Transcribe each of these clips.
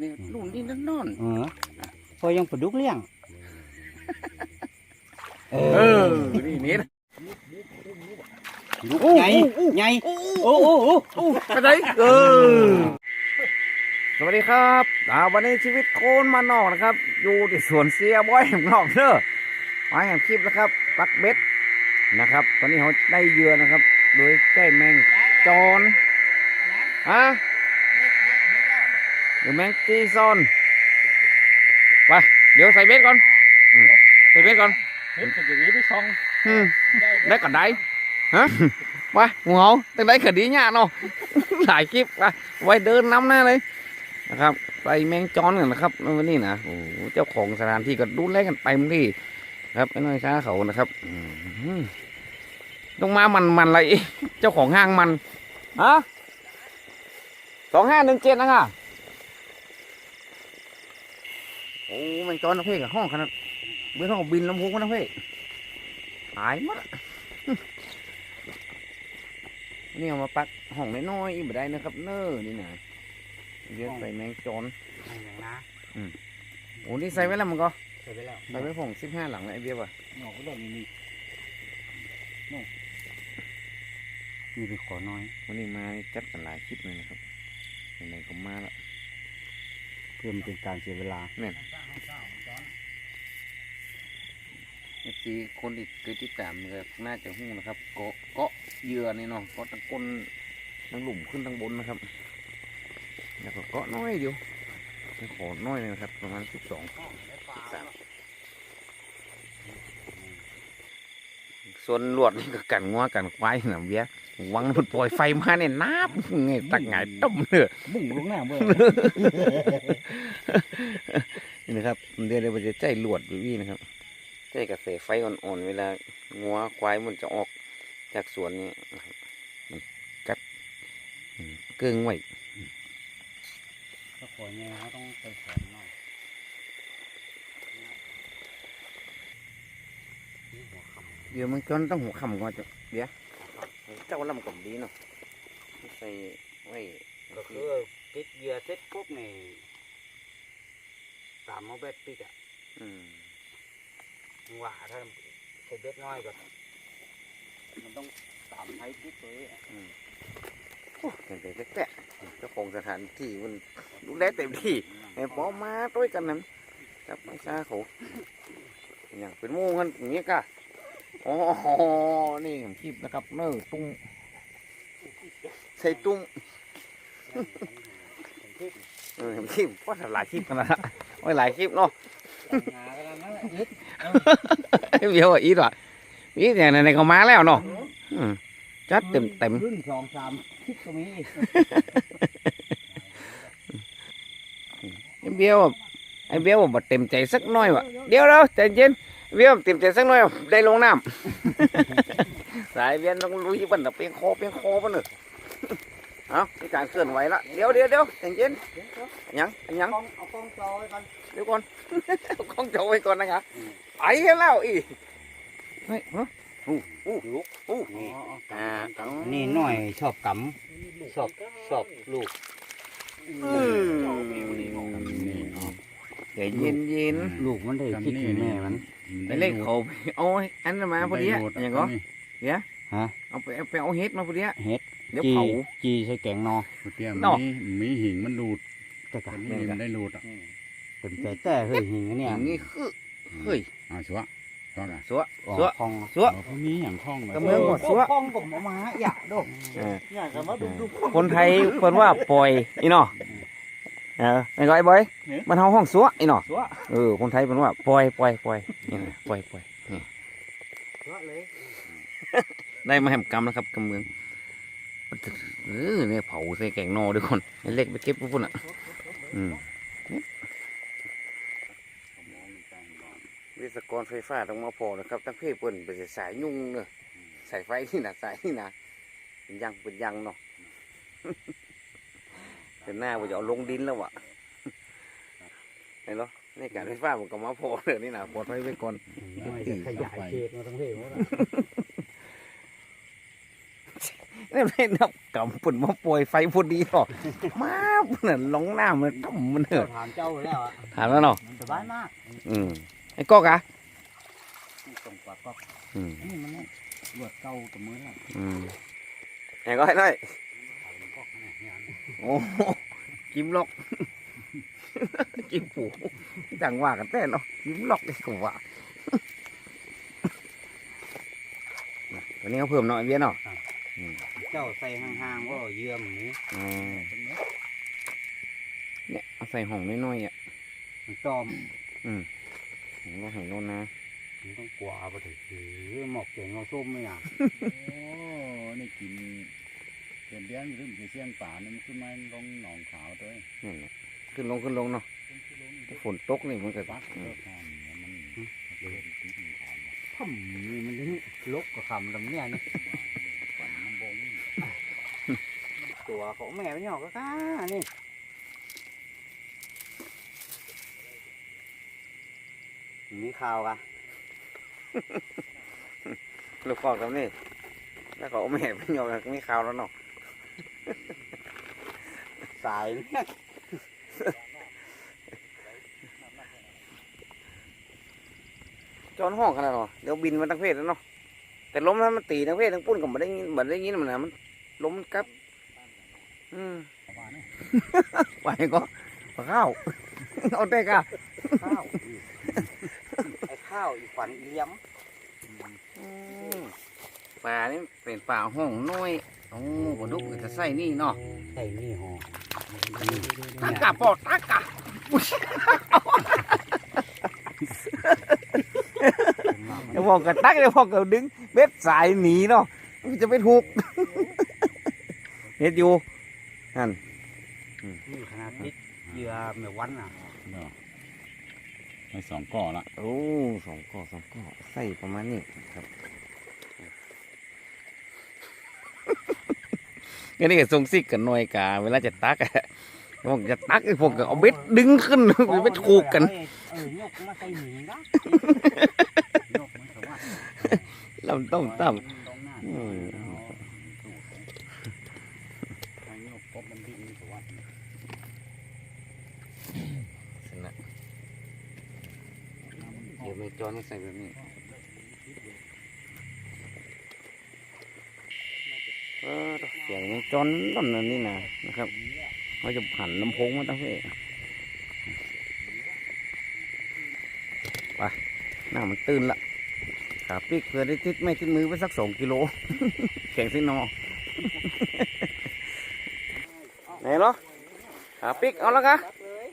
นี่รุ่นนี้นั่นนอนเออพอยังปลาดุกเลี้ยง เออ นี่นี่นะดุกใหญ่ใหญ่โอ้โอ้โอ้โอ้ไปไหนเออสวัสดีครับอ่าวันนี้ชีวิตโคนมานนอกนะครับ อยู่ที่สวนเสียบอยแห่งนอกเด้อมาแห่งคลิปนะครับปักเบ็ดนะครับ ตอนนี้เขาได้เหยื่อนะครับ โดยใกล้แมงจอนฮะ หรือแมงจีซอนไปเดี๋ยวใส่เบ็ดก่อนอืมใส่เบ็ดก่อนเห็นอย่างนี้ไปซองอืมได้ก่อนได้ฮะไปหัวเอาตั้งได้คดีเนี่ยเนาะหลายคลิปไปไว้เดินน้ำหน้าเลยนะครับไปแมงจอนกันนะครับวันนี้นะโอ้โหเจ้าของสถานที่ก็ดูแลกันไปมันที่ครับไอ้น้อยช้าเขานะครับอืมต้องมามันมันอะไรเจ้าของห้างมันฮะสองห้าหนึ่งเจ็ดนะคะ โอ้แมงจอนนะเพ่กับห้องขนาดเบื้องห้องบินลำโพงนะเพ่หายหมดอะนี่เอามาปักห้องน้อยๆอีกบ่ได้นะครับ เน้อนี่นะเยอะใส่แมงจอนอย่างนะโอ้นี่ใส่ไว้แล้วมันก็ใส่ไปแล้วใส่ไว้ผงสิบห้าหลังแล้วไอเบียบอะหนอกก็ได้นี่นี่นี่นี่ไปขอน้อยวันนี้มาจัดกันหลายคลิปเลยนะครับไหนๆก็มาแล้ว เพื่อมันเป็นการเสียเวลาเนี่ยเอฟซีคนที่เคยติดตามก็น่าจะหู้นะครับ เกาะเกาะเหยื่อนี่เนาะเกาะทั้งก้นทั้งหลุมขึ้นทั้งบนนะครับแล้วก็เกาะน้อยเดียวไม่ขอน้อยเลยนะครับ ประมาณสิบสองสาม ส่วนลวดนี่ก็กันงัวกันควายหนะเบี้ยวังมันปล่อยไฟมาเนี่ยน้ำไงตักไงต้มเนื้อบุ้งลงหน้าเบื่อนี่นะครับเดี๋ยวเดี๋ยวมันจะใจลวดวิวีนะครับใจกาแฟไฟอ่อนๆเวลางัวควายมันจะออกจากสวนนี้นะครับมันกัดอืมเกิ้งไว้ถ้าขอแง่เขาต้องไปสอนหน่อย เดี๋ยวมันจนต้องหัวคำก่อนจ้ะเดี๋ยวเจ้าลำกลมดีเนาะใส่ไว้ก็คือติดเหยื่อเสร็จปุ๊บนี่ตามมาเบ็ดปิดอะอืมว่าถ้าใส่เบ็ดน้อยก็มันต้องตามไทยปิดตัวนี้โอ้แต่แต่แต่เจ้าของสถานที่มันดูแลเต็มที่ไอ้ปอมาด้วยกันนั้นกับไม่ซาเขาอย่างเป็นหมูกันอย่างเงี้ยกะ อ๋อ นี่ผมคลิปนะครับ เนื้อตุ้มใส่ตุ้มเออผมคลิปว่าหลายคลิปขนาดนั้นโอ้ยหลายคลิปเนาะงาก็นั่นแหละยึดเบี้ยวอีดว่ะอีดอย่างในๆก็มาแล้วเนาะอืมจัดเต็มเต็มขึ้นสองสามคิดก็มีไอ้เบี้ยวอะไอ้เบี้ยวบ่เต็มใจสักหน่อยวะเดี๋ยวเราใจเย็น เบี้ยวเต็มใจสักหน่อยได้ลงน้ำ สายเบี้ยต้องลุยบันน่ะเปียงคอเปียงคอบันเนอะเอามีการเคลื่อนไหวละเดี๋ยวเดี๋ยวเดี๋ยวใจเย็นหยังหยังเอาเอากล้องจอไว้ก่อนเดี๋ยวก่อนเอาของโจไว้ก่อนนะครับไปกันแล้วอีเฮ้ยฮะอู้อู้อู้อ่าเอานี่หน่อยชอบกำชอบชอบลูก อืม ใจเย็นเย็นลูกมันได้คิดถึงแม่มันๆไปเล่นเขาไปเอาอันนั้นมาพอดีอะอย่างก็ฮะเอาไปเอาไปเอาเฮ็ดมาพอดีอะเฮ็ดเดี๋ยวจีเผาจีใส่แกงนอเตี้ยเนาะมีมีหิงมันดูดแต่กัอันนนี้มันได้ดูดอะเต็มใจแต่เฮ้ยหิงอันอเนี่ยย่างนี้คือเฮ้ยอ่าชัวชัวกันสัวออกสัวคลองสัวเราก็มีอย่างคล่องเลยกระเมืองหมดสัวคลองผมเอามาอยากดกเอออยากมาดูดูคนไทยเพิ่นว่าปล่อยอีเนาะ เออไม่ก็ไอ้บอยมันเฮาห้องสัวอีเนาะสัวเออคนไทยเพิ่นว่าปล่อยปล่อยปล่อยนี่นะปล่อยปล่อยนี่สัวเลยได้มาแหมกำแล้วครับกำเมืองเออเนี่ยเผาใส่แกงนอด้วยคนไอ้เล็กไปเก็บพุ่นอะอืมวิศวกรไฟฟ้าต้องมาพอนะครับตั้งเพ่เปิ้นไปสายยุ่งเนอะสายไฟที่น่ะสายที่น่ะเป็นยังเป็นยังเนาะ เป็นหน้าว่าจะเอาลงดินแล้ววะเห็นเหรอในการไฟฟ้าผมก็มาพอเลยนี่นะปลอดภัยไว้ก่อนขยายเขตมาทั้งเพศหมดนี่ไม่นับกำปุ่นมาป่วยไฟพอดีหรอกมาเหมือนลงน้ำมันต่ำมันเถเจ้าอะถามเจ้าแล้วอะถามแล้วเนาะมันสบายมาก อืมไอ้ก๊อกอะส่งกว่าก็อืมนี่มันเนี่ยลวดเก่ากับมือแล้วอืมไอ้ก็ให้ได้ถ่ายมันก็ขนาดนี้อัน โอ้โหกิมล็อกกิมผูจังว่ากันแต่เนาะกิมล็อกนี่ก็ว่าน่ะวันนี้เขาเพิ่มหน่อยเบี้ยเนาะอืมเจ้าใส่ห่างๆว่าเยื่อมนี้อ่าเนี่ยเอาใส่ห่องน้อยๆอะมันจอมผมก็ให้โน่นนะมันต้องกลัวไปถึงหรือหมอกเก่งเอาส้มไม่อะโอ้นี่กิน เดือนเดือนขึ้นคือเสียงป่านี่มันขึ้นมาลงหนองขาวด้วยนั่นแหละขึ้นลงขึ้นลงเนาะฝนตกนี่มันก็ปักอืเลิมกทานเนี่ยมันเดินติดมันขาวเนี่ยถ้ำนี่มันนี่ลกกับคำลำเนี่ยนี่ฝันมันบงตัวเขาแม่ไปหยอกก็ก้านี่มีข่าวกะลูกฟอกทำนี่แล้วก็เอาแม่ไปโยนมีข่าวแล้วเนาะ สายเนี่ยจอนห้องขนาดเนาะเดี๋ยวบินมาทั้งเพศแล้วเนาะแต่ล้มแล้วมันตีทั้งเพศทั้งปุ้นก็ไม่ได้ยินไม่ได้ยินมันนะมันล้มมันกลับอืมประมาณนี้ไปก็ปลาข้าวเอาได้กะข้าวไอ้ข้าวอีฝันอีเลี้ยมอืมปลานี่เป็นปลาห้องน้อย โอ้ปลาดุกก็จะใส่นี่เนาะใส่นี่ห่อตักกะปอดตักกะเดี๋ยวบอกกันตักเดี๋ยวบอกกันดึงเบ็ดสายหนีเนาะจะไปถูกเฮ็ดอยู่นั่นนี่ขนาดติดเหยื่อแม่วันอะเนาะไปสองก่อละโอ้สองก้อสองก้อใส่ประมาณนี้ครับ งั้นนี่ก็ทรงซิกกันหน่อยกาเวลาจะตักอะพวกจะตักไอ้พวกก็เอาเบ็ดดึงขึ้นไปถูกกันเออยกกันสว่าลำต้มตั้มลงหน้าอืมไอ้เนี่ยพบเดี๋ยวไม่จอนใส่แบบนี้ เออเสียงยังจอนต้นนั่นนี่นะนะครับเขาจะผันลำโพงมาตั้งเพ่ไปหน้ามันตื่นละขาปิกเพื่อได้ติดไม่ติดมือไปสักสองกิโล แข่งสินอไหนเนาะขาปิกเอาแล้วกะตักเลย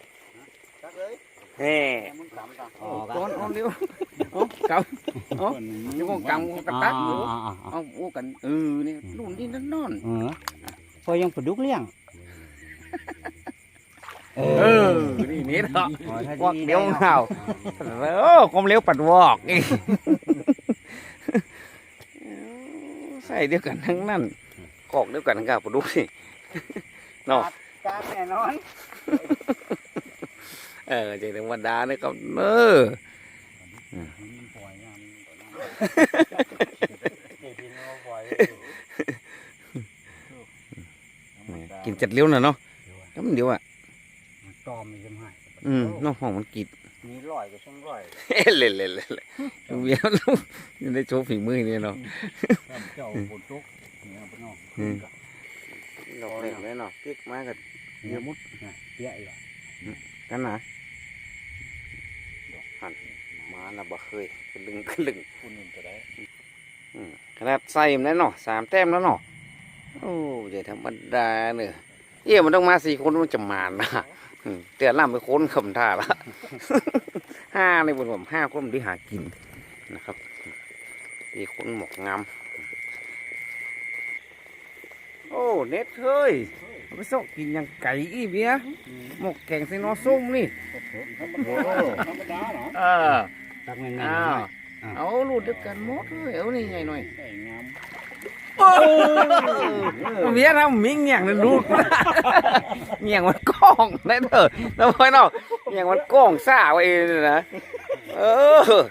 ตักเลยเฮ้แต่มึงกำตักโอ้ก้อนเอาเร็ว เอากำเอ้านี่พวกกำกระตักอยู่เอาโอ้กันเออนี่รุ่นนี่นั่นนอนเออพอยังปลาดุกเลี้ยงเออนี่นี่เนาะวอกเดียวเห่าเออความเร็วปัดวอกอีกใส่เดียวกันทั้งนั้นกอกเดียวกันกับปลาดุกสิเนาะกาแน่นอน เออเจธรรมดาเนี่ยครับเออ กินจัดเลี้ยวน่ะเนาะแล้วมันเดียวอะมันตอมมันจะหายอืมน้องห้องมันกิดมีร้อยก็ช่างร้อยเอ้ยเล่นเล่นเล่นเล่นลูกเบี้ยลูกยังได้โชว์ฝีมือนี่เนาะเจ้าฝนตกเนี่ยเอาไปนอกอืมดอกเล็กเลยเนาะพริกมากับเดี๋ยวมุดเปี้ยอีกอะกันนะดอกหันมา น่ะบ่เคยกระลึงกระลึงคุณหนึ่งจะได้อืมขนาดใส่มันแล้วเนาะสามแต้มแล้วเนาะโอ้ใหญ่ธรรมดาเนอะเอี่ยมันต้องมาสี่คนมันจะมานะอืมเตือนล่ำไปค้นคำท่าละห้าในบนผมห้าคนมันได้หากินนะครับตีคนหมกงามโอ้เน็ตเฮ้ยเอาไปส่งกินอยังไก่อีเบียหมกแกงใส่นอส้มนี่โอ้ธรรมดาเหรอเออ ตักแม่นอ้าวๆเอาลูดเดียวกันหมดเลยเอานี่ไงหน่อยใส่งามโอ้เมียนะมิงเงี่ยงนั่นดูดเงี่ยงมันก้องได้เถอะแล้วพ่อเนาะเงี่ยงมันก้องซ่าไว้เลยนะเออ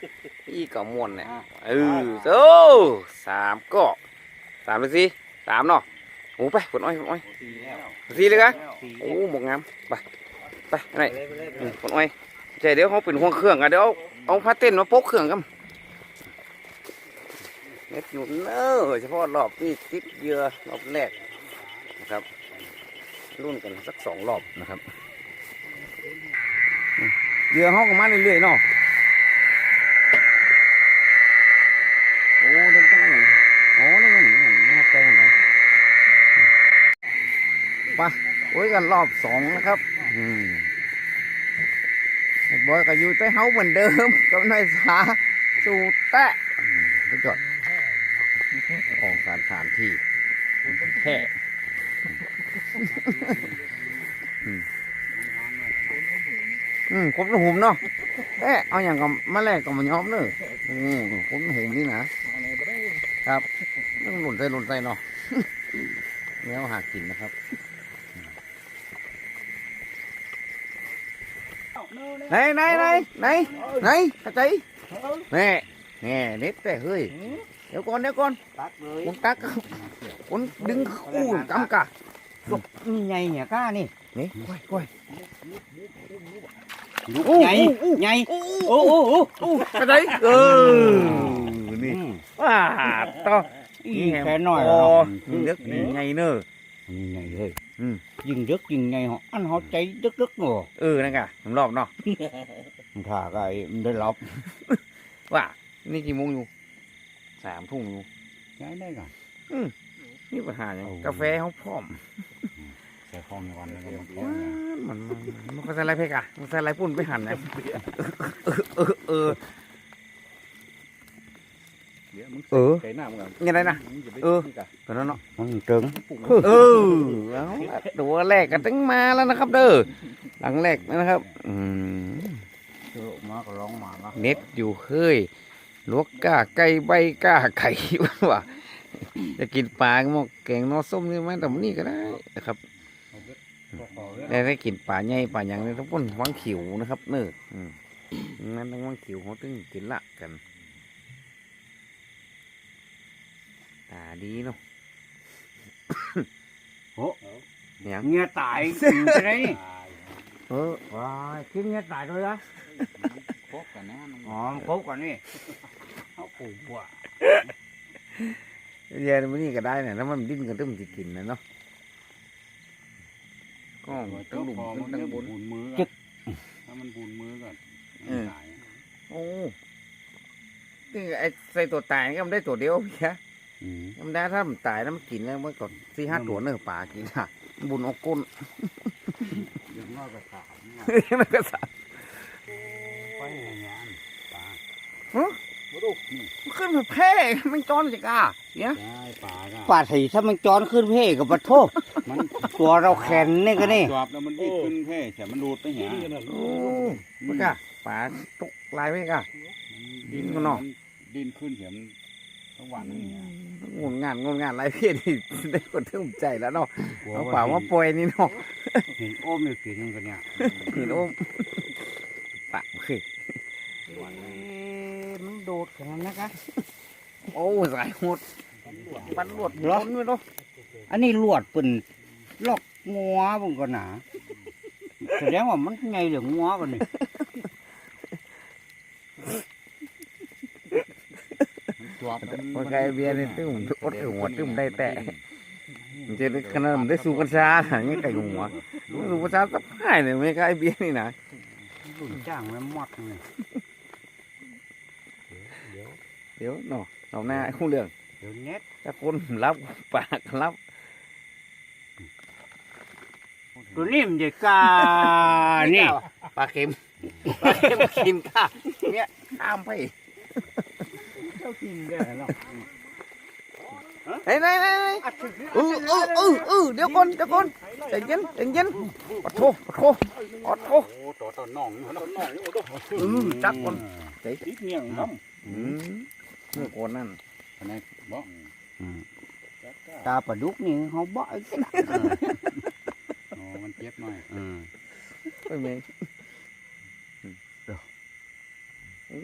อีก็ม่วนเนี่ยเออโอ้สามก็สามเลยสิสามเนาะสโอ้ไปฝนอ้อยฝนอ้อยตีแล้วสีเลยกะตีโอ้หมกงามไปไปไหนไปเลยไปเลยอืมฝนอ้อยใจเดี๋ยวเขาเป็นห่วงเครื่องกันเดี๋ยวเอา เอาผ้าเต้นมาโปกเครื่องกันเน็ตอยู่เนอะเฉพาะรอบนี่ติดเหยื่อรอบแรกนะครับ รุ่นกันสักสองรอบนะครับเหยื่อเขาก็มาเรื่อยๆเนาะโอ้เดินตั้งไหนโอ้นี่มันนี่มันแปลงไหนไปโอ้ยกันรอบสองนะครับ อืม บอยก็อยู่ใต้เฮาเหมือนเดิมกับนายสาสู่แตะอืมไปจอดออกสถานที่แค่อืมครบหุมเนาะเอ๊ะเอาอย่างกับมาแลกกับมันย้อมเนอะอืมครบหุมนี่นะครับต้องหล่นใจหล่นใจเนาะแล้วหากินนะครับ ไหนไหนไหนไหนไหนกระใจแน่แน่เน็ตแต่เฮ้ยเดี๋ยวก่อนเดี๋ยวก่อนตักเล ยคุณตักคุณดึงคู่กำกะนี่ไงเนี่ยก้านี่นี่ก้อยก้อยลูกใหญ่ใหญ่โอ้โอ้โอ้โอ้โอ้กระใจเออนี่ว้าต่อยิงแค่น้อยโอ้แล้วเลือกไงเนอะยิงใหญ่เลยอืมยิงดึกยิงใหญ่เหรออันเขาใจดึกดึกๆเนาะเออนั่นกะผมรอบเนาะถ้าก็ไอ้มันได้รับว่า นี่กี่โมงอยู่สามทุ่มอยู่ใช้ได้ก่อนนี่ปัญหาอย่างโอ้กาแฟเขาพร้อมใส่ฟองในวันแล้วก็มันว้ามันมันมันก็ใส่อะไรเพกอะมันใส่อะไรปุ่นไปหั่นนะเออเออ เออใส่างอะยังไงนะเออกะตอนนั้นเนาะมันเจิงเออเอาละตัวแรกกันตั้งมาแล้วนะครับ เด้อหลังแรกนะครับอืมเจอมาก็ร้องมาละเน็ตอยู่เฮ้ยลวกก้าไก่ใบก้าไข่ ว่าจะกินปลาก็หมกแกงนอส้มนี่ไหมแต่มันนี่ก็ได้นะครับได้ได้กินปลาใหญ่ปลาอย่างนี้ทั้งป้นวังขิวนะครับเน้ออืมงั้นทั้งวังขิวเขาตึงกินละกัน ตาดีเนาะโอ้เนี่ยเงี้ยตายจะได้นี่เออว้ายคิดเงี้ยตายด้วยนะพกกันนะมันอ๋อมันครบก่อนนี่เขาปลูกว่ะเย็นมันนี่ก็ได้เนี่ยแล้วมันดิ้นกันตึ้มจะกินนะเนาะก็ตั้งหลุมพอขึ้มันนตั้งจะบนบุญมือก่อนถ้ามันบุญมือก่อนเออตายโอ้นี่ไอ้ใส่ตัวตายก็มันได้ตัวเดียวเพียอื มมันได้ถ้ามันตายแล้วมันกินแล้วมันก็สี่ห้าตัวเนื้อป่ากินอะ บุญเออกก้นอยังน้อยก็สามเนี่ยมันก็สาไปอย่างเงี้ยปลามันขึ้นมาแพร่มันจอนจักอะเนี่ยได้ปลาก็ป่าถีถ้ามันจอนขึ้นเพ่กับปะโทษมันตัวเราแข็งนี่ก็นี่จอบแล้วมันวิ่งขึ้นแค่แต่มันดูดไปเหี้ยโอ้มันก็ป่าตกลายไปก่ะดิ้นข้างนอกดิ้นขึ้นเสียมัน ทั้งวันนี่เหี้ยงนงานงนงานไรเพี้ยนี่ได้คนทึ่มใจแล้วเนาะเอาป่ามาปล่อยนี่เนาะเห็นโอ้มอยู่กินกันเนี่ยเห็นโอ้มปะเฮ้ยมันโดดขนาดนั้นนะคะโอ้สายหดปันหลวดร้อนไว้เนาะอันนี้ลวดเป็นลอกงัวบงก่อนหนาแสดงว่ามันไงเหลืองงัวกันนี่ จอบแล้วมันไกลเบียร์นี่ตึ้มอดหัวตึ้มได้แต่มันจะขนาดมันได้สู้กันช้าอย่างนี้ไก่หัวสู้กันช้าสับหายเลยไม่ไกลเบียร์นี่นะรุ่นจ้างไว้หมดเลยเดี๋ยวเนาะเราหน้าไอ้คู่เรื่องเดี๋ยวเน็ตถ้าคนรับปากรับตัวนี้มันจะกานี่ปลาเค็มปลาเค็มกินข้าเนี่ยข้ามไปเจ้ากินได้หรอไหนไหนไหนไหนเออเออเออเออเดี๋ยวก่อนเดี๋ยวก่อนใจเย็นใจเย็นปะโถปะโถปะโถโอ้ตัวต้นน่องอยู่ต้นน่องอยู่ตัวเออจักก่อนติดเงี้ยงน้อืมเมื่อก่อนนั่นำอันนี้บอกตาปลาดุกนี่เขาบ่อยกันอ๋อมันเจ็บหน่อยอืมไปเม ย์อื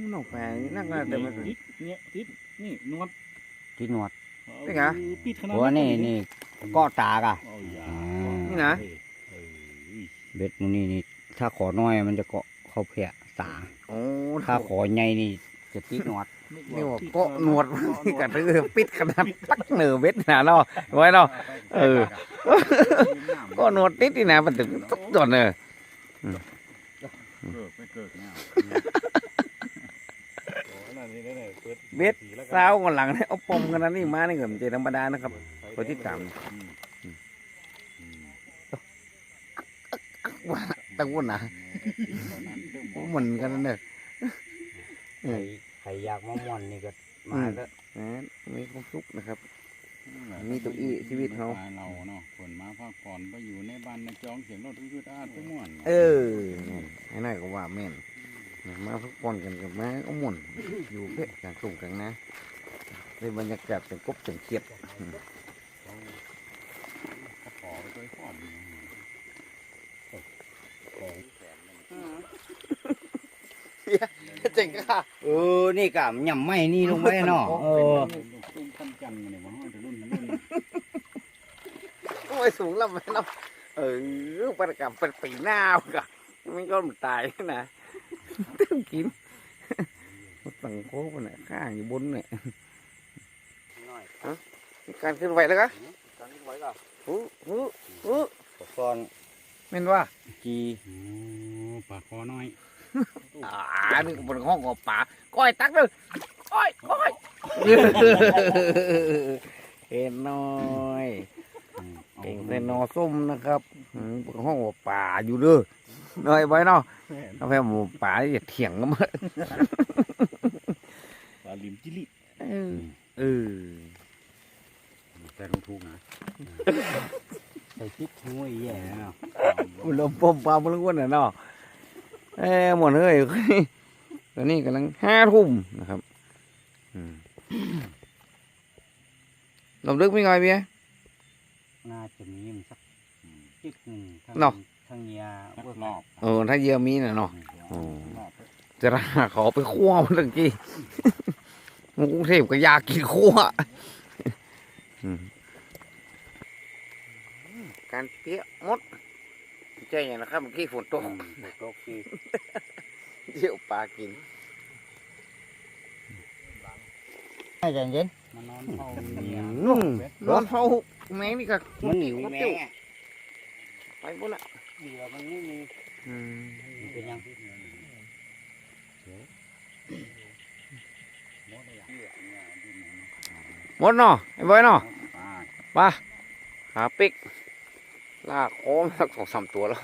มน้องแปลนี่นักน่าแต่มันติดเนี่ยติดนี่นวดที่หนวดเป็นไงปิดขนาดหัวนี่นี่ก็ตากอะเอาอย่านี่นะ เออเบ็ดมันนี่นี่ถ้าขอน้อยมันจะเกาะเข้าแพะตา โอ้ถ้าขอใหญ่นี่จะติดหนวด นี่ว่าเกาะหนวดนี่กระตือปิดขนาดปักเหนือเวทนะเนาะไว้เนาะ เออก็หนวดนิดนี่นะมันถึงทุกตัวเนอะเกิดไม่เกิดเนี่ย เบ็ดสาวกันหลังเนี่ยเอาปมกันนะนี่มานี่ก็ไม่ใช่ธรรมดานะครับคนที่ตามอืมอืมว่าตะวุ่นนะเหมือนกันนะเนอะใครใครอยากมาม่อนนี่ก็มาแล้วนะมีความสุขนะครับ มีตัวอี้ชีวิตเขาเราเนาะคนมาพักผ่อนไปอยู่ในบ้านในจองเสียงรถทุกยุดอาดทุกม่วนเออแม่นไอ้นั่นก็ว่าแม่น มาพักผ่อนกันกับมาก็หมุนอยู่เพื่อกลางกลุ่มกลางนะในบรรยากาศเป็นกบเป็นเขียดก็ขอไปด้วยฟอมเจ๋งค่ะเออ นี่ก็หย่ำไม่นี่ลงไปเนาะเออรุ่นปั้นจันเนี่ยมาห้องถึงรุ่นรุ่นโอ้ยสูงลำไปเนาะเออประกาศเป็นปีหน้ากะไม่ก็มันตายนะ ตึ้งกินตั้งโค้งน่ะข้างอยู่บนเนี่ยน้อยมีการขึ้นไหวแล้วกะตอนนี้ไว้ก็ฮู้ฮู้ฮู้ซ่อนแม่นว่าจีโอ้ปากคอน้อยอ่านี่ก็บนห้องของป่าก้อยตักเลยก้อยก้อยเห็นน้อยเก่งแต่นอส้มนะครับอืมบนห้องของป่าอยู่เด้อ น้อยไว้เนาะเอาแค่หมูป่าอย่าเถียงกันมาปลาลิมจิลิเออเออแต่ลงทุกนะใส่พริกหัวแย่เนาะมันลมปมปลาบนล้วนน่ะเนาะเอ้หมดเลยตอนนี้กำลังห้าทุ่มนะครับอืมลมลึกไม่ไงเบียร์น่าจะมีมันสักจิกหนึ่งทั้งเนาะ ทั้งเนียสักเวิร์กรอบเออถ้าเยี่ยมีน่ะเนาะรอบจะราขอไปคั่วมันตะกี้กรุงเทพก็อยากกินคั่วอืมการเปี้ยมดใจอย่างนะครับเมื่อกี้ฝนตกตกทีเดี๋ยวปลากินให้ใจเย็นมานอนเฝ้าเมียนุ่มนอนเฝ้าแมงนี่ก็มันหนีแม่ไปบนอะ เดี๋ยวมันไม่มีอืมมันเป็นยังหมดเนาะไอ้บอยเนาะปลาปลาขาปิกลากโค้งสักสองสามตัวแล้ว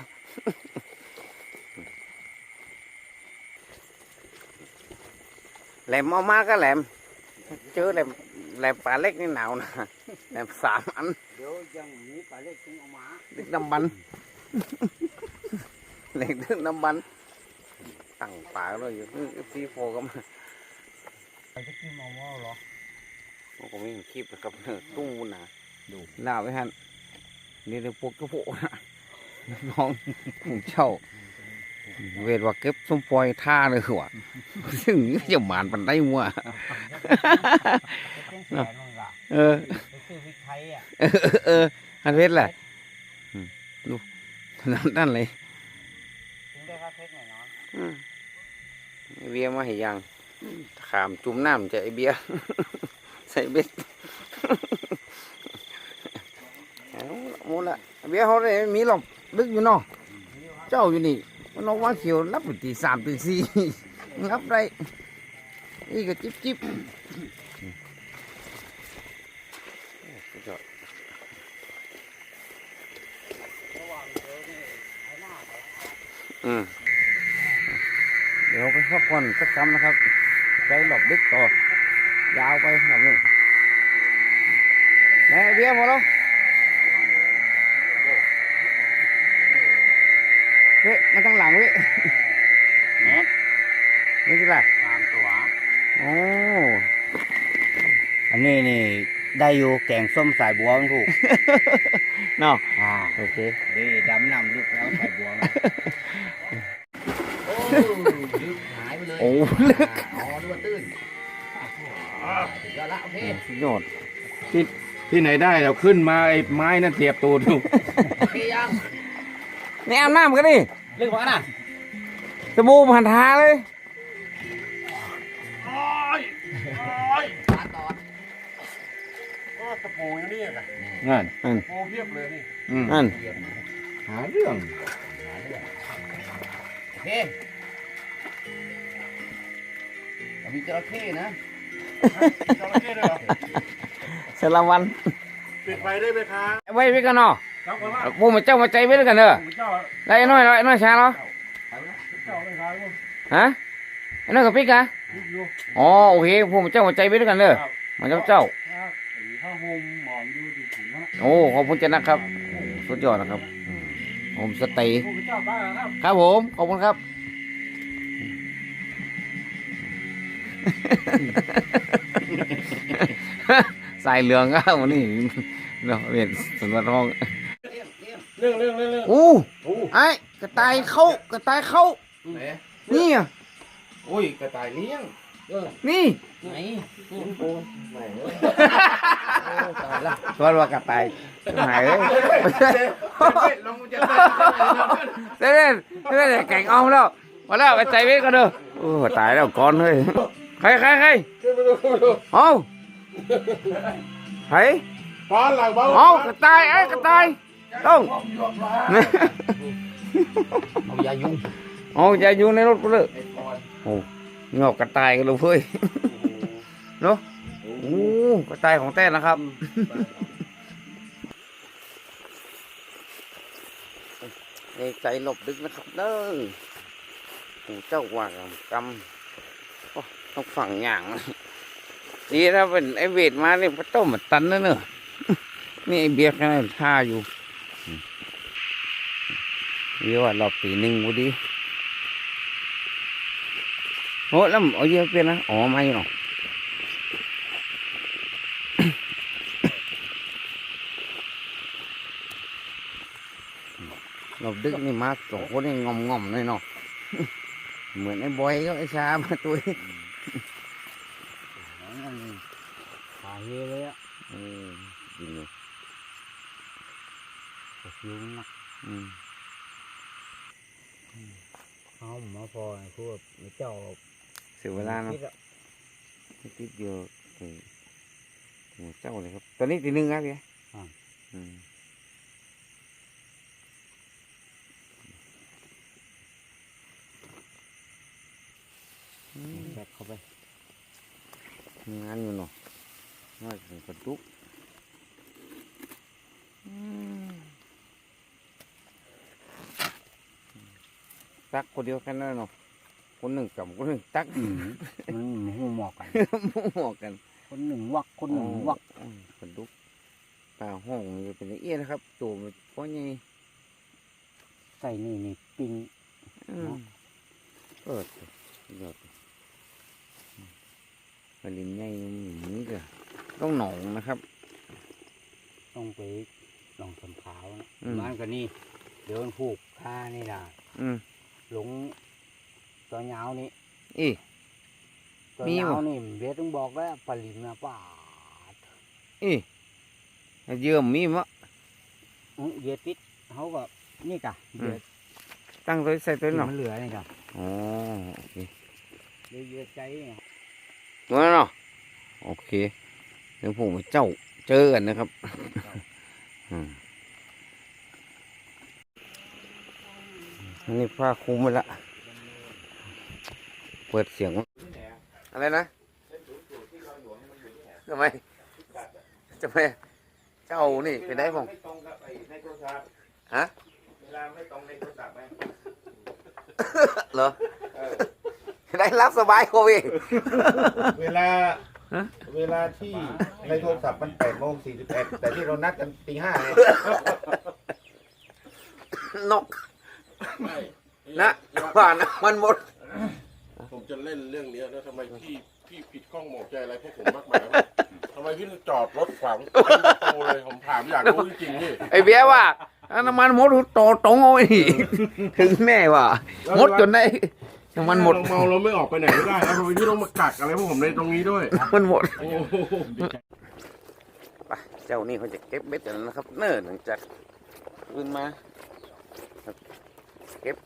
แหลมเอามาก็แหลม เจอแหลมแหลมปลาเล็กนี่หนาวนะแหลมสามอัน เดี๋ยวยังมีปลาเล็กถึงเอามาดึกน้ำบัน แหลมดึกน้ำบันตั้งปลาเลยอยู่ซีโฟก็มาไปจะกินมอมอหรอโอ้ผมมีคลิปนะครับตู้นะดูหน้าไว้ฮันนี่เดี๋ยวพวกกระโปงนะน้องผมเช่า เวทว่าเก็บส้มปล่อยท่าเลยหัวซึ่งจะหมานปันได้มัวเป็นแสนมั้งกะเออไปซื้อพริกไทยอะเออเออฮันเวทแหละอืมดู นั่นนั่นเลยถึงได้ค่าเพชรหน่อยเนาะอืมไอเบียร์มาให้ยังขามจุ่มน้ำจะไอเบียร์ใส่เบ็ดเอาละหมดละไอ้เบียร์เขาได้มีหรอกดึกอยู่เนาะเจ้าอยู่นี่มันนอกว่าเขียวรับอยู่ตีสามตีสี่งับได้นี่ก็จิบจิบสุดยอดอืม เดี๋ยวไปพักผ่อนสักคำนะครับใจหลบดึกต่อยาวไปแบบนี้ไหนไอ้เบียร์หมดแล้วเฮ้ยมาทางหลังเว้ยเน็ตนี่สิล่ะตามตัวโอ้อันนี้นี่ได้อยู่แกงส้มสายบัวมันถูกเนาะอ่าโอเคดีดำน้ำลึกแล้วสายบัวนะโอ้ลึกหายไปเลยโอ้ลึกอ๋อดูว่าตื้นสุดยอดละโอเคสุดยอดติดที่ไหนได้เราขึ้นมาไอ้ไม้นั่นเสียบตูดอยู่นี่อาบน้ำกันดิเรื่องของน่ะสบู่ผ่านทาเลยตะปูอยู่นี่ไงนั่นนั่นโปูเพียบเลยนี่อืมนั่นหาเรื่องโอเค มีจระเข้นะจระเข้ด้วยเหรอสารวันปิดไฟได้ไหมคะไว้ไว้กันเนาะครับผมว่าพวกมันเจ้ามาใจไว้ด้วยกันเด้อผมเจ้าได้ไอ้น้อยไอ้น้อยช้าเนาะเจ้าไม่ขายผมฮะไอ้น้อยกับปิ๊กอะคิดอยู่อ๋อโอเคพวกมันเจ้ามาใจไว้ด้วยกันเด้อมันเจ้าเจ้าครับสีผ้าห่มหมอนอยู่ที่ถุงนะโอ้ขอบคุณเจ้านะครับ สุดยอดนะครับอืมผมสเตย์พวกเจ้าบ้านนะครับครับผมขอบคุณครับ สายเหลืองก็วันนี้เนาะเรียนสมบัติห้องเรื่องเรื่องเรื่องเรื่องอู้โอ้ไอ้กระต่ายเข้ากระต่ายเข้าไหนนี่อะโอ้ยกระต่ายเลี้ยงนี่ไหนชวนว่ากระต่ายหายเลยลงจะเล่นเล่นเล่นแก่งออมแล้วมาแล้วไปใจเวทกันเด้อโอ้ตายแล้วก่อนเลย ใครใครใครเอาใครก้อนหลังเบาเอากระต่ายไอ้กระต่ายต้องเอายายุ่งเอาอย่าอยู่ในรถกูเลยโอ้งอกกระต่ายกันเลยเว้ยเนาะโอ้กระต่ายของแต้นะครับในใจหลบดึกนะครับเด้อโอ้เจ้าว่ากำกำโอ้ ต้องฝังอย่างนะดีถ้าเป็นไอเวทมาเนี่ยพระต้มมันตันนะเนอะนี่ไอเบียร์แค่นั้นท่าอยู่เยกว่ารอบปีหนึ่งพอดีโอ้แล้วเอาเยอะเป็นนะอ๋อไม่หรอกเราดึกนี่มาสองคนนี่งอมงอมๆเลยเนาะเหมือนไอ้บอยก็ไอ้ชามาตัว นี้ขาเฮเลยอะเออจริงเลยยุ่งนักอืมเอามาพอพวกเจ้าเสี ยเวลาเนาะไม่ติดเดียวถึงหัวเจ้าเลยครับตอนนี้ตีหนึ่งครับพี่อืมอืมแบกเข้าไป มีงานอยู่เนาะน้อยถึงกระตุกอืมตักคนเดียวแค่นั้นเนาะคนหนึ่งกับคนหนึ่งตักมันหูหมอกกันมั่วกัน คนหนึ่งวักคนหนึ่งวักอ๋อกระตุกปลาห้องมันจะเป็นอย่างเอี้ยนะครับตัวมันเพราะไงใส่นี่นี่ปิ้ง อืมเออสุดยอดปลาลิมใหญ่อย่างนี้ก็ต้องห นองนะครับ ต้องไปลองสำขาวนะอืม มันก็นี่ เดี๋ยวมันผูกผ้านี่นะอืมหลงตัวเหงานี่อี ตัวมีเหบ่งานี่เบสต้องบอกแล้วปลิมนะป้าดอีเยื่อมมีมะ อื้อเบียดติดเขาก็นี่กะอืมเบียดตั้งตัวใส่ตัวที่เนาะมันเหลือนี่กะอ๋อโอเคเดี๋ยวเบียดใจเนี่ยตัวนั้นเนาะโอเค เดี๋ยวผมเจ้าเจอกันนะครับอันนี้ผ้าคลุมไปละ เปิดเสียง อะไรนะทำไมทำไมเจ้านี่ไปได้ผมไม่ตรงกับไอ้ในโทรศัพท์ฮะเวลาไม่ตรงในโทรศัพท์ไหมเหรอได้รับสบายโควิดเวลา ฮะ เวลาที่ในโทรศัพท์มันแปดโมงสี่สิบเอ็ดแต่ที่เรานัดกันตีห้าไงนกนะผ่านนะมันหมด ผมจะเล่นเรื่องเนี้ยแล้วทำไมพี่พี่ผิดข้องหมองใจอะไรพวกผมมากมายวะทำไมพี่ถึงจอดรถขวางประตูเลยผมถามอยากรู้จริงๆนี่ไอ้เบียร์ว่าอันน้ำมันหมดโตตรงเอาไว้นี่ถึงแน่ว่ะหมดจนได้ น้ำมันหมด เราเมาเราไม่ออกไปไหนไม่ได้แล้วทำไมพี่ต้องมากักอะไรพวกผมในตรงนี้ด้วย มันหมด โอ้โหเจ้านี่เขาจะเก็บเบ็ดกันนะครับ เนิ่นหลังจากขึ้นมาครับเก็บ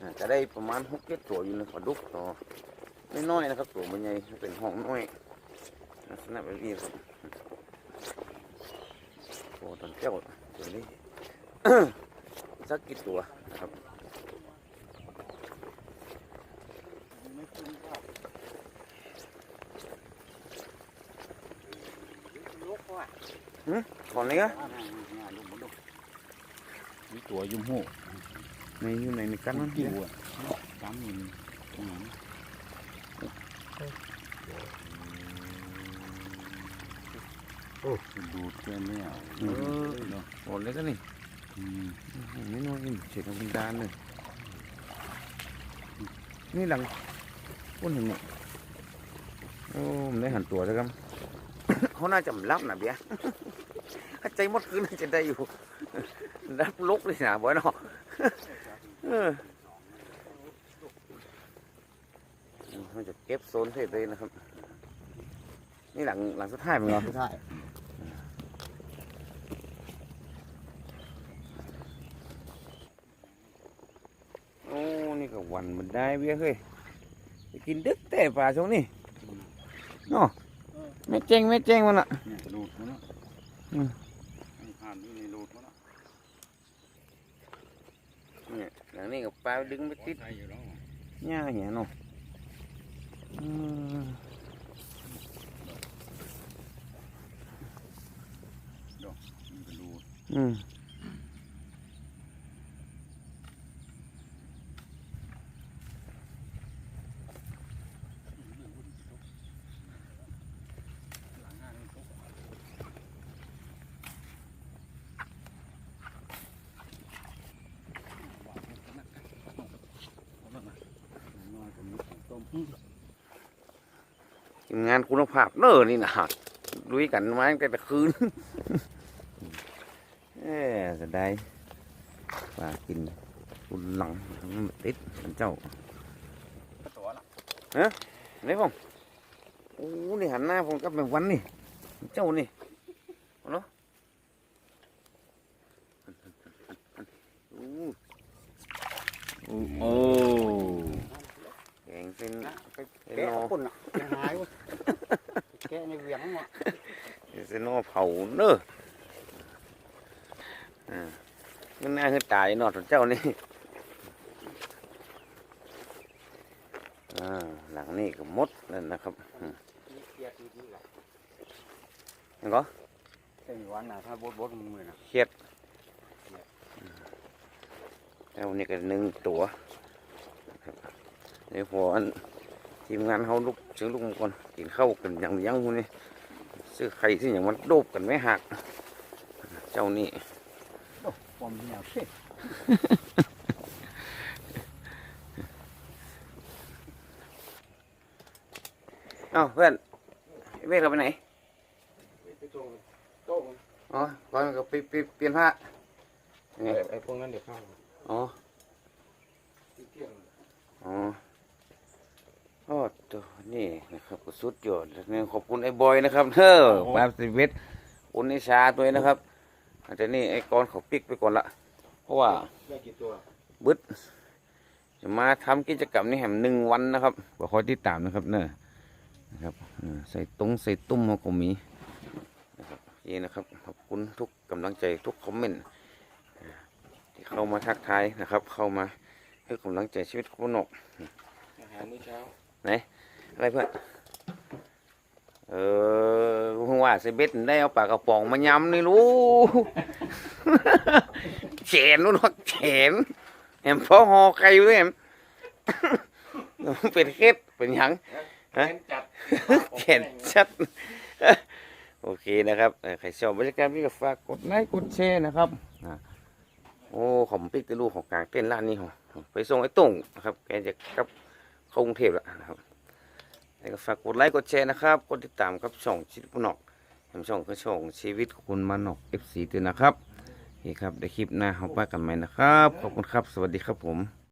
อ่าจะได้ประมาณหกเจ็ดตัวอยู่ในปลาดุกต่อไม่น้อยๆนะครับ ตัวมันใหญ่เป็นห้องน้อยลักษณะแบบนี้ครับโอ้ตอนเจ้าตัวนี้ สักกี่ตัวนะครับ ก่อนนี้ก็มีตัวยุ่มหูในอยู่ในในกันนั่นกิ้วอะสามหมื่นอืมดูดแค่ไม่เอาเนาะก่อนเลยก็นี่ไม่น้อยนี่เฉดธรรมดาเลยนี่หลังพุ่นเห็นเนี่ยโอ้ได้หันตัวแล้วครับเขาน่าจะมารับนะเบียร์ถ้า ใจหมดคืนน่าจะได้อยู่รับลุกเลยนะบ่อยเนาะเออเขาจะเก็บโซนเทศเลยนะครับ นี่หลังหลังสุดท้ายมั้งเหรอไม่ใช่โอ้นี่ก็วันมันได้เบี้ยเฮ้ยไปกินดึกแต่ปลาช่วงนี้เนาะไม่เจ๊งไม่เจ๊งมันอะ เนี่ยรูดมันเนาะ อืม ให้ผ่านนี่ในรูดมันเนาะ เนี่ย หลังนี้กับปลาดึงไปติดใช่อยู่แล้วหญ้าเหี้ยเนาะอืมมันก็รูดอืม น้อยกว่านี้ต้ม ทีม งานคุณภาพเนอนี่นะลุยกันมาตั้งแต่คืนเอ้จะได้ปลากินคุณหลังติดเจ้าตัวละนี่ผมโอ้นี่หันหน้าผมกับแบบวันนี่เจ้านี่เอาเนาะโอ้โอ้แกงเป็นเป็น แกะ นอ คนอะจะหายวะแกะในเวียงวะ เป็นนอเผาเนอะอ่ามันน่าคือตายนอของเจ้านี่อ่าหลังนี่ก็มดนั่นนะครับอืมเกียดดีๆแหละเห็นก็ไอ้วันน่ะถ้าบดบดๆมือน่ะเครียดแล้วนี่ก็หนึ่งตัวนะครับเดี๋ยวพออันทีมงานเขาลุกเชิงลุกมาก่อนกินข้าวกันอย่างยังพวกนี้ ซื้อไข่ที่อย่างมันโดบกันไม่หัก เจ้านี่ผมเนี่ยเพ่เอ้าเพื่อนไอ้เวกเราไปไหนไปตรงโต๊ะอ๋อก่อนก็ไปไปเปลี่ยนผ้าไงไอ้พวกนั้นเดี๋ยวเข้าอ๋อที่เที่ยงอ๋อ โอ้ตัวนี่นะครับก็สุดยอดแล้วเนี่ยขอบคุณไอ้บอยนะครับเฮ้อแป๊บสิเวทคุณไอ้ชาตัวนี้นะครับแต่นี่ไอ้กอนเขาปิกไปก่อนละเพราะว่าได้กี่ตัวบึดจะมาทำกิจกรรมนี้แหมหนึ่งวันนะครับก็คอยติดตามนะครับเนอะนะครับเออใส่ตุ้งใส่ตุ้มเขาก็มีนะครับนี่นะครับขอบคุณทุกกำลังใจทุกคอมเมนต์ที่เข้ามาทักทายนะครับ เข้ามาให้กำลังใจชีวิตคุณนกอาหารมื้อเช้า อะไรเพื่อนเออเพิ่งว่าเซเบ็ดได้เอาปลากระป๋องมายำนี่รู้แขนนู้นว่าแขนแหมพ่อหอไก่ด้วยแหมเป็นเคล็ดเป็นหยังฮะจัดแขนชัดโอเคนะครับเอ่อใครชอบบรรยากาศพี่ก็ฝากกดไลค์กดแชร์นะครับอ่าโอ้ขอมปิกตะลูกของกลางเต้นร้านนี้เหรอไปส่งไอ้ตุ่งนะครับแกจะกลับ เข้ากรุงเทพแล้วนะครับแล้วก็ฝากกดไลค์กดแชร์นะครับกดติดตามครับช่องชีวิตคุณนอกทำช่องคือช่องชีวิตของคุณมาหนอกเอฟซีด้วยนะครับนี่คครับเดี๋ยวคลิปหน้าเราไปกันใหม่นะครับขอบคุณครับ สวัสดีครับผม